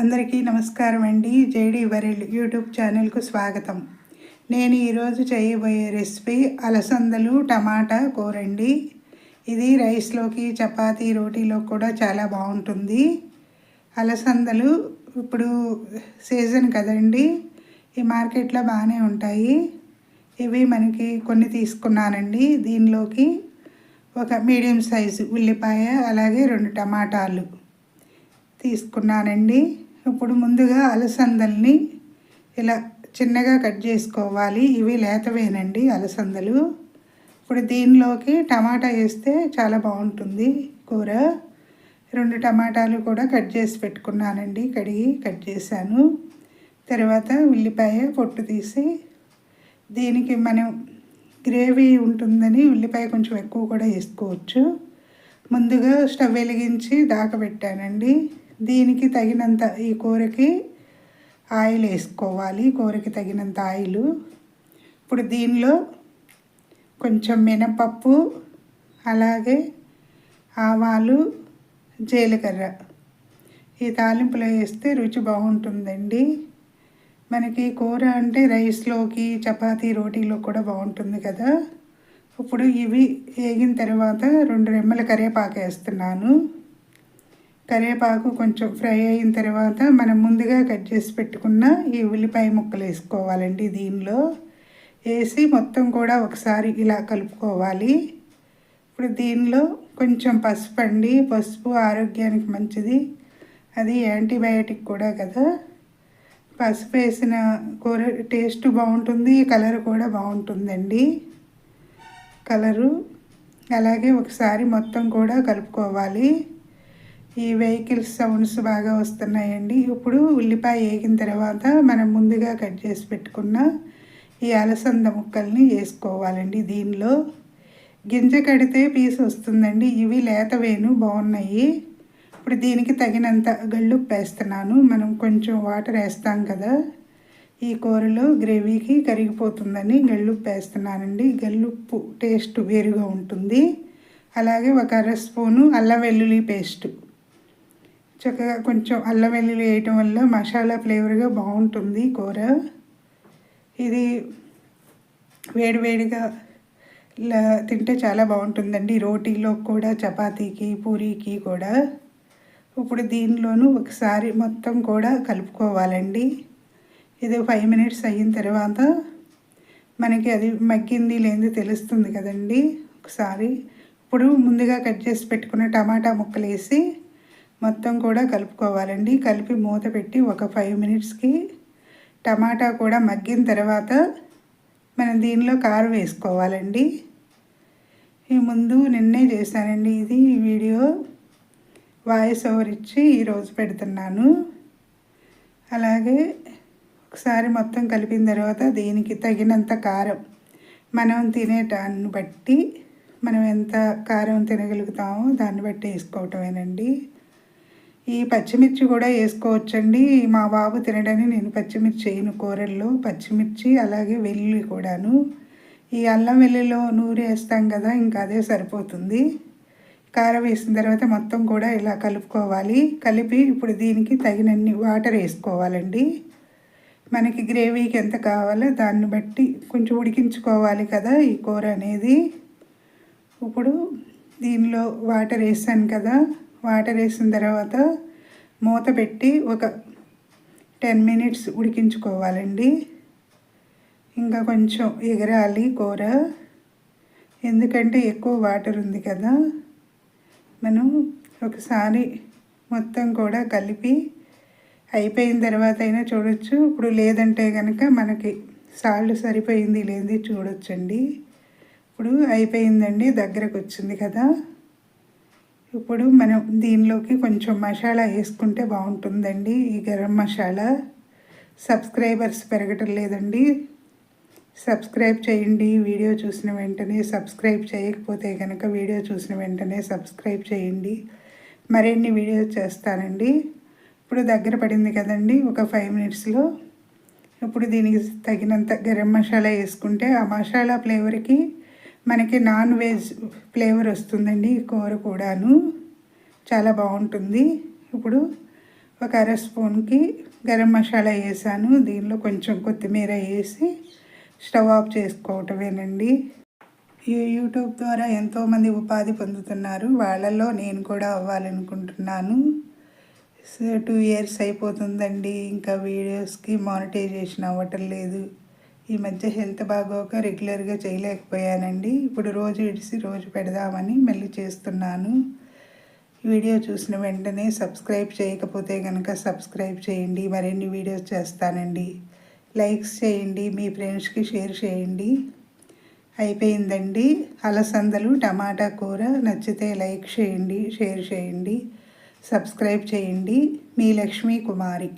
అందరికీ నమస్కారం అండి. జేడి వరిల్ యూట్యూబ్ ఛానల్కు స్వాగతం. నేను ఈరోజు చేయబోయే రెసిపీ అలసందలు టమాటా కూరండి. ఇది రైస్లోకి చపాతీ రోటీలో కూడా చాలా బాగుంటుంది. అలసందలు ఇప్పుడు సీజన్ కదండి. ఈ మార్కెట్లో బాగానే ఉంటాయి. ఇవి మనకి కొన్ని తీసుకున్నానండి. దీనిలోకి ఒక మీడియం సైజు ఉల్లిపాయ అలాగే రెండు టమాటాలు తీసుకున్నానండి. ఇప్పుడు ముందుగా అలసందల్ని ఇలా చిన్నగా కట్ చేసుకోవాలి. ఇవి లేతవేనండి అలసందలు. ఇప్పుడు దీనిలోకి టమాటా వేస్తే చాలా బాగుంటుంది కూర. రెండు టమాటాలు కూడా కట్ చేసి పెట్టుకున్నానండి కడిగి కట్ చేశాను. తర్వాత ఉల్లిపాయ పొట్టు తీసి దీనికి మనం గ్రేవీ ఉంటుందని ఉల్లిపాయ కొంచెం ఎక్కువ కూడా వేసుకోవచ్చు. ముందుగా స్టవ్ వెలిగించి దాకబెట్టానండి. దీనికి తగినంత ఈ కూరకి ఆయిల్ వేసుకోవాలి. కూరకి తగినంత ఆయిల్. ఇప్పుడు దీనిలో కొంచెం మినపప్పు అలాగే ఆవాలు జీలకర్ర. ఈ తాలింపులో వేస్తే రుచి బాగుంటుందండి. మనకి కూర అంటే రైస్లోకి చపాతీ రోటీలో కూడా బాగుంటుంది కదా. ఇప్పుడు ఇవి వేగిన తర్వాత రెండు రెమ్మల కరివేపాకు వేస్తున్నాను. కరివేపాకు కొంచెం ఫ్రై అయిన తర్వాత మనం ముందుగా కట్ చేసి పెట్టుకున్న ఈ ఉల్లిపాయ ముక్కలు వేసుకోవాలండి దీనిలో. వేసి మొత్తం కూడా ఒకసారి ఇలా కలుపుకోవాలి. ఇప్పుడు దీనిలో కొంచెం పసుపు అండి. పసుపు ఆరోగ్యానికి మంచిది. అది యాంటీబయాటిక్ కూడా కదా. పసుపు వేసిన కూర టేస్ట్ బాగుంటుంది. కలర్ కూడా బాగుంటుందండి. కలరు. అలాగే ఒకసారి మొత్తం కూడా కలుపుకోవాలి. ఈ వెహికల్స్ సౌండ్స్ బాగా వస్తున్నాయండి. ఇప్పుడు ఉల్లిపాయ వేగిన తర్వాత మనం ముందుగా కట్ చేసి పెట్టుకున్న ఈ అలసంద ముక్కల్ని వేసుకోవాలండి దీనిలో. గింజ కడితే పీస్ వస్తుందండి. ఇవి లేతవేను బాగున్నాయి. ఇప్పుడు దీనికి తగినంత గళ్ళు వేస్తున్నాను. మనం కొంచెం వాటర్ వేస్తాం కదా. ఈ కూరలో గ్రేవీకి కరిగిపోతుందని గళ్ళుప్పు వేస్తున్నానండి. గల్లుప్పు టేస్ట్ వేరుగా ఉంటుంది. అలాగే ఒక అర స్పూను అల్లం వెల్లుల్లి పేస్టు. చక్కగా కొంచెం అల్లం వెల్లుల్లి వేయటం వల్ల మసాలా ఫ్లేవర్గా బాగుంటుంది కూర. ఇది వేడివేడిగా తింటే చాలా బాగుంటుందండి. రోటీలో కూడా చపాతీకి పూరీకి కూడా. ఇప్పుడు దీనిలోనూ ఒకసారి మొత్తం కూడా కలుపుకోవాలండి. ఇది ఫైవ్ మినిట్స్ అయిన తర్వాత మనకి అది మగ్గింది లేనిది తెలుస్తుంది కదండి. ఒకసారి ఇప్పుడు ముందుగా కట్ చేసి పెట్టుకున్న టమాటా ముక్కలు వేసి మొత్తం కూడా కలుపుకోవాలండి. కలిపి మూత పెట్టి ఒక ఫైవ్ మినిట్స్కి టమాటా కూడా మగ్గిన తర్వాత మనం దీనిలో కారం వేసుకోవాలండి. ఈ ముందు నిన్నే చేశానండి ఇది వీడియో. వాయిస్ ఓవర్ ఇచ్చి ఈరోజు పెడుతున్నాను. అలాగే ఒకసారి మొత్తం కలిపిన తర్వాత దీనికి తగినంత కారం మనం తినేటాన్ని బట్టి మనం ఎంత కారం తినగలుగుతామో దాన్ని బట్టి వేసుకోవటమేనండి. ఈ పచ్చిమిర్చి కూడా వేసుకోవచ్చండి. మా బాబు తినడానికి నేను పచ్చిమిర్చి వేయను కూరల్లో. పచ్చిమిర్చి అలాగే వెల్లుల్లి కూడాను. ఈ అల్లం వెల్లుల్లో నూరు వేస్తాం కదా ఇంకా అదే సరిపోతుంది. కారం వేసిన తర్వాత మొత్తం కూడా ఇలా కలుపుకోవాలి. కలిపి ఇప్పుడు దీనికి తగినన్ని వాటర్ వేసుకోవాలండి. మనకి గ్రేవీకి ఎంత కావాలో దాన్ని బట్టి కొంచెం ఉడికించుకోవాలి కదా ఈ కూర అనేది. ఇప్పుడు దీనిలో వాటర్ వేసాను కదా. వాటర్ వేసిన తర్వాత మూత పెట్టి ఒక టెన్ మినిట్స్ ఉడికించుకోవాలండి. ఇంకా కొంచెం ఎగరాలి కూర. ఎందుకంటే ఎక్కువ వాటర్ ఉంది కదా. మనం ఒకసారి మొత్తం కూడా కలిపి అయిపోయిన తర్వాత అయినా చూడొచ్చు. ఇప్పుడు లేదంటే కనుక మనకి సాల్ట్ సరిపోయింది లేనిది చూడొచ్చండి. ఇప్పుడు అయిపోయిందండి దగ్గరకు వచ్చింది కదా. ఇప్పుడు మనం దీనిలోకి కొంచెం మసాలా వేసుకుంటే బాగుంటుందండి. ఈ గరం మసాలా సబ్స్క్రైబర్స్ పెరగటం లేదండి. సబ్స్క్రైబ్ చేయండి. వీడియో చూసిన వెంటనే సబ్స్క్రైబ్ చేయకపోతే కనుక వీడియో చూసిన వెంటనే సబ్స్క్రైబ్ చేయండి. మరిన్ని వీడియోస్ చేస్తానండి. ఇప్పుడు దగ్గర పడింది కదండి ఒక ఫైవ్ మినిట్స్లో ఇప్పుడు దీనికి తగినంత గరం మసాలా వేసుకుంటే ఆ మసాలా ఫ్లేవర్కి మనకి నాన్ వెజ్ ఫ్లేవర్ వస్తుందండి ఈ కూర కూడాను. చాలా బాగుంటుంది. ఇప్పుడు ఒక అర స్పూన్కి గరం మసాలా వేసాను. దీనిలో కొంచెం కొత్తిమీర వేసి స్టవ్ ఆఫ్ చేసుకోవటమేనండి. ఈ యూట్యూబ్ ద్వారా ఎంతోమంది ఉపాధి పొందుతున్నారు. వాళ్ళల్లో నేను కూడా అవ్వాలనుకుంటున్నాను. టూ ఇయర్స్ అయిపోతుందండి. ఇంకా వీడియోస్కి మానిటైజేషన్ అవ్వటం లేదు. ఈ మధ్య హెల్త్ బాగోక రెగ్యులర్గా చేయలేకపోయానండి. ఇప్పుడు రోజు ఇడిసి రోజు పెడదామని మళ్ళీ చేస్తున్నాను. వీడియో చూసిన వెంటనే సబ్స్క్రైబ్ చేయకపోతే కనుక సబ్స్క్రైబ్ చేయండి. మరిన్ని వీడియోస్ చేస్తానండి. లైక్స్ చేయండి మీ ఫ్రెండ్స్కి షేర్ చేయండి. అయిపోయిందండి. అలసందలు టమాటా కూర నచ్చితే లైక్ చేయండి షేర్ చేయండి సబ్స్క్రైబ్ చేయండి. మీ లక్ష్మీ కుమారి.